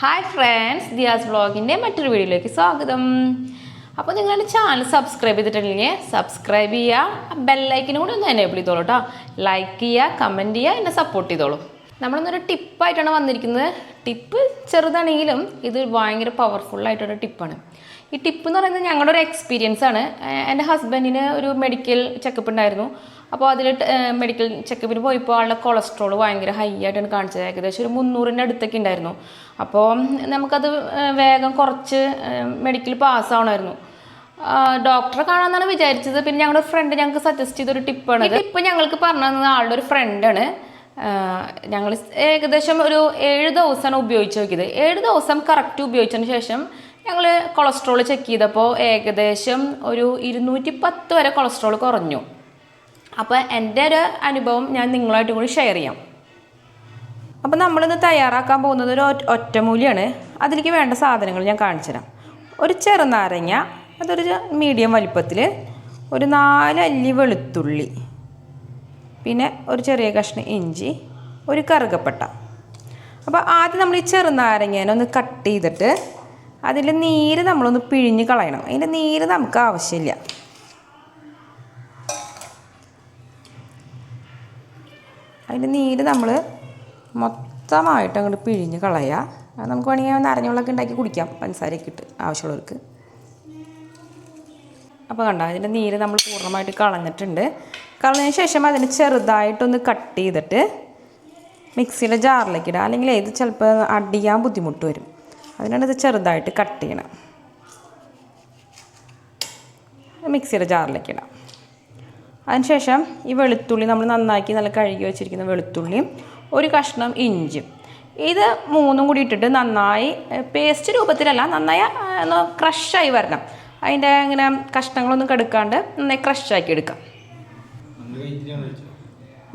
Hi friends Diaz വ്ളോഗിന്റെ മറ്റൊരു വീഡിയോയിലേക്ക് സ്വാഗതം. അപ്പോൾ നിങ്ങളുടെ ചാനൽ സബ്സ്ക്രൈബ് ചെയ്തിട്ടില്ലെങ്കിൽ സബ്സ്ക്രൈബ് ചെയ്യുക ബെല്ലൈക്കിനും കൂടി ഒന്ന് എനേബിൾ ചെയ്തോളൂ കേട്ടോ ലൈക്ക് ചെയ്യുക കമന്റ് ചെയ്യുക എന്നെ സപ്പോർട്ട് ചെയ്തോളൂ. നമ്മളിന്നൊരു ടിപ്പായിട്ടാണ് വന്നിരിക്കുന്നത്. ടിപ്പ് ചെറുതാണെങ്കിലും ഇത് ഭയങ്കര പവർഫുള്ളായിട്ടൊരു ടിപ്പാണ് ഈ ടിപ്പ് എന്ന് പറയുന്നത് ഞങ്ങളുടെ ഒരു എക്സ്പീരിയൻസ് ആണ് എന്റെ ഹസ്ബൻഡിന് ഒരു മെഡിക്കൽ ചെക്കപ്പ് ഉണ്ടായിരുന്നു. അപ്പോൾ അതിൽ മെഡിക്കൽ ചെക്കപ്പിന് പോയപ്പോൾ ആളുടെ കൊളസ്ട്രോൾ ഭയങ്കര ഹൈ ആയിട്ടാണ് കാണിച്ചത്. ഏകദേശം ഒരു മുന്നൂറിന്റെ അടുത്തൊക്കെ ഉണ്ടായിരുന്നു. അപ്പോൾ നമുക്കത് വേഗം കുറച്ച് മെഡിക്കൽ പാസ്സാവണമായിരുന്നു ഡോക്ടറെ കാണാമെന്നാണ് വിചാരിച്ചത്. പിന്നെ ഞങ്ങളുടെ ഫ്രണ്ട് ഞങ്ങൾക്ക് സജസ്റ്റ് ചെയ്തൊരു ടിപ്പാണ് ടിപ്പ് ഞങ്ങൾക്ക് പറഞ്ഞു തന്നത് ആളുടെ ഒരു ഫ്രണ്ടാണ് ഞങ്ങൾ ഏകദേശം ഒരു ഏഴ് ദിവസമാണ് ഉപയോഗിച്ച് നോക്കിയത്. ഏഴ് ദിവസം കറക്റ്റ് ഉപയോഗിച്ചതിന് ശേഷം ഞങ്ങൾ കൊളസ്ട്രോൾ ചെക്ക് ചെയ്തപ്പോൾ ഏകദേശം ഒരു ഇരുന്നൂറ്റി പത്ത് വരെ കൊളസ്ട്രോൾ കുറഞ്ഞു. അപ്പോൾ എന്റെ ഒരു അനുഭവം ഞാൻ നിങ്ങളായിട്ട് കൂടി ഷെയർ ചെയ്യാം. അപ്പോൾ നമ്മളിന്ന് തയ്യാറാക്കാൻ പോകുന്നത് ഒരു ഒറ്റ- ഒറ്റമൂലിയാണ്. അതിലേക്ക് വേണ്ട സാധനങ്ങൾ ഞാൻ കാണിച്ചു തരാം. ഒരു ചെറുനാരങ്ങ അതൊരു മീഡിയം വലിപ്പത്തിൽ ഒരു നാല് അല്ലി വെളുത്തുള്ളി. പിന്നെ ഒരു ചെറിയ കഷ്ണം ഇഞ്ചി ഒരു കറുകപ്പട്ട. അപ്പോൾ ആദ്യം നമ്മൾ ഈ ചെറുനാരങ്ങേനെ ഒന്ന് കട്ട് ചെയ്തിട്ട് അതിന്റെ നീര് നമ്മളൊന്ന് പിഴിഞ്ഞ് കളയണം. അതിന്റെ നീര് നമുക്ക് ആവശ്യമില്ല. അതിന്റെ നീര് നമ്മൾ മൊത്തമായിട്ട് അങ്ങോട്ട് പിഴിഞ്ഞ് കളയുക നമുക്ക് വേണമെങ്കിൽ നാരങ്ങ ഉണ്ടാക്കി കുടിക്കാം. പഞ്ചസാരയൊക്കെ ഇട്ട് ആവശ്യമുള്ളവർക്ക്. അപ്പോൾ കണ്ടോ അതിന്റെ നീര് നമ്മൾ പൂർണമായിട്ട് കളഞ്ഞിട്ടുണ്ട്. കളഞ്ഞതിന് ശേഷം അതിന് ചെറുതായിട്ടൊന്ന് കട്ട് ചെയ്തിട്ട് മിക്സിയുടെ ജാറിലേക്ക് ഇടുക അല്ലെങ്കിൽ ഇത് ചിലപ്പോൾ അടിയാൻ ബുദ്ധിമുട്ട് വരും. അതിനാണ് ഇത് ചെറുതായിട്ട് കട്ട് ചെയ്യണം. മിക്സിയുടെ ജാറിലേക്ക് ഇടാം. അതിനുശേഷം ഈ വെളുത്തുള്ളി നമ്മൾ നന്നാക്കി നല്ല കഴുകി വെച്ചിരിക്കുന്ന വെളുത്തുള്ളിയും ഒരു കഷ്ണം ഇഞ്ചും ഇത് മൂന്നും കൂടി ഇട്ടിട്ട് നന്നായി പേസ്റ്റ് രൂപത്തിലല്ല നന്നായി ഒന്ന് ക്രഷായി വരണം. അതിന്റെ ഇങ്ങനെ കഷ്ണങ്ങളൊന്നും കെടുക്കാണ്ട് നന്നായി ക്രഷാക്കി എടുക്കാം.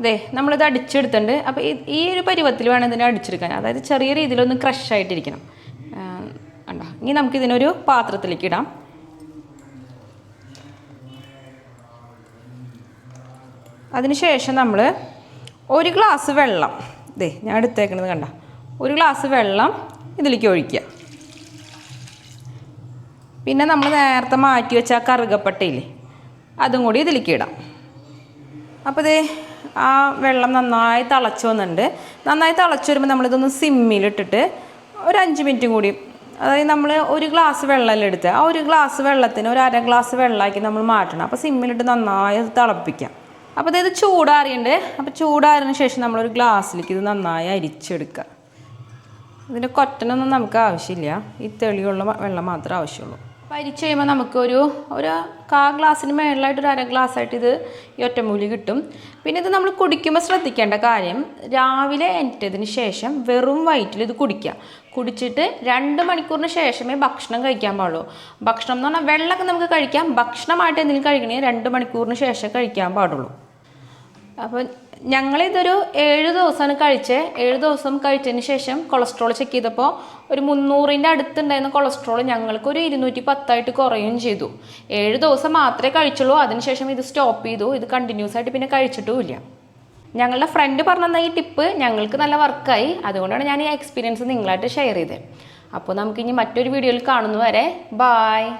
അതെ നമ്മളിത് അടിച്ചെടുത്തിട്ടുണ്ട്. അപ്പോൾ ഈ- ഒരു പരുവത്തിൽ വേണം ഇതിനെ അടിച്ചെടുക്കാൻ. അതായത് ചെറിയ രീതിയിലൊന്ന് ക്രഷായിട്ടിരിക്കണം ഇനി നമുക്കിതിനൊരു പാത്രത്തിലേക്ക് ഇടാം അതിനുശേഷം നമ്മൾ ഒരു ഗ്ലാസ് വെള്ളം ദേ ഞാൻ എടുത്തേക്കണത് കണ്ട ഒരു ഗ്ലാസ് വെള്ളം ഇതിലേക്ക് ഒഴിക്കുക. പിന്നെ നമ്മൾ നേരത്തെ മാറ്റി വെച്ച ആ കറുകപ്പട്ടയില്ലേ അതും കൂടി ഇതിലേക്ക് ഇടാം. അപ്പോൾ ഇതേ ആ വെള്ളം നന്നായി തിളച്ചു വന്നിട്ടുണ്ട്. നന്നായി തിളച്ചു വരുമ്പോൾ നമ്മളിതൊന്ന് സിമ്മിലിട്ടിട്ട് ഒരു അഞ്ച് മിനിറ്റും കൂടി അതായത് നമ്മൾ ഒരു ഗ്ലാസ് വെള്ളമല്ല എടുത്ത്. ആ ഒരു ഗ്ലാസ് വെള്ളത്തിന് ഒരു അര ഗ്ലാസ് വെള്ളമാക്കി നമ്മൾ മാറ്റണം. അപ്പോൾ സിമ്മിലിട്ട് നന്നായി തിളപ്പിക്കാം. അപ്പോൾ അതായത് ചൂടാറിയുണ്ട്. അപ്പോൾ ചൂടാറിയതിന് ശേഷം നമ്മളൊരു ഗ്ലാസ്സിലേക്ക് ഇത് നന്നായി അരിച്ചെടുക്കുക. ഇതിന്റെ കൊറ്റനൊന്നും നമുക്ക് ആവശ്യമില്ല. ഈ തെളിയുള്ള വെള്ളം മാത്രമേ ആവശ്യമുള്ളൂ. അപ്പോൾ അരിച്ച് കഴിയുമ്പോൾ നമുക്കൊരു ഒരു കാ ഗ്ലാസ്സിന് മേളിലായിട്ട് ഒരു അര ഗ്ലാസ് ആയിട്ട് ഇത് ഈ ഒറ്റമൂലി കിട്ടും. പിന്നെ ഇത് നമ്മൾ കുടിക്കുമ്പോൾ ശ്രദ്ധിക്കേണ്ട കാര്യം രാവിലെ എന്റെതിന് ശേഷം വെറും വയറ്റിൽ ഇത് കുടിക്കുക. കുടിച്ചിട്ട് രണ്ട് മണിക്കൂറിന് ശേഷമേ ഭക്ഷണം കഴിക്കാൻ പാടുള്ളൂ. ഭക്ഷണം എന്ന് പറഞ്ഞാൽ വെള്ളമൊക്കെ നമുക്ക് കഴിക്കാം. ഭക്ഷണമായിട്ട് എന്തെങ്കിലും കഴിക്കണമെങ്കിൽ രണ്ട് മണിക്കൂറിന് ശേഷം കഴിക്കാൻ പാടുള്ളൂ. അപ്പോൾ ഞങ്ങളിതൊരു ഏഴ് ദിവസമാണ് കഴിച്ചത് ഏഴ് ദിവസം കഴിച്ചതിന് ശേഷം കൊളസ്ട്രോൾ ചെക്ക് ചെയ്തപ്പോൾ ഒരു മുന്നൂറിന്റെ അടുത്തുണ്ടായിരുന്ന കൊളസ്ട്രോൾ ഞങ്ങൾക്ക് ഒരു ഇരുന്നൂറ്റി പത്തായിട്ട് കുറയുകയും ചെയ്തു. ഏഴ് ദിവസം മാത്രമേ കഴിച്ചുള്ളൂ. അതിനുശേഷം ഇത് സ്റ്റോപ്പ് ചെയ്തു. ഇത് കണ്ടിന്യൂസ് ആയിട്ട് പിന്നെ കഴിച്ചിട്ടുമില്ല. ഞങ്ങളുടെ ഫ്രണ്ട് പറഞ്ഞ ഈ ടിപ്പ് ഞങ്ങൾക്ക് നല്ല വർക്കായി അതുകൊണ്ടാണ് ഞാൻ ഈ എക്സ്പീരിയൻസ് നിങ്ങളായിട്ട് ഷെയർ ചെയ്തത് അപ്പോൾ നമുക്കിനി മറ്റൊരു വീഡിയോയിൽ കാണുന്നവരെ ബായ്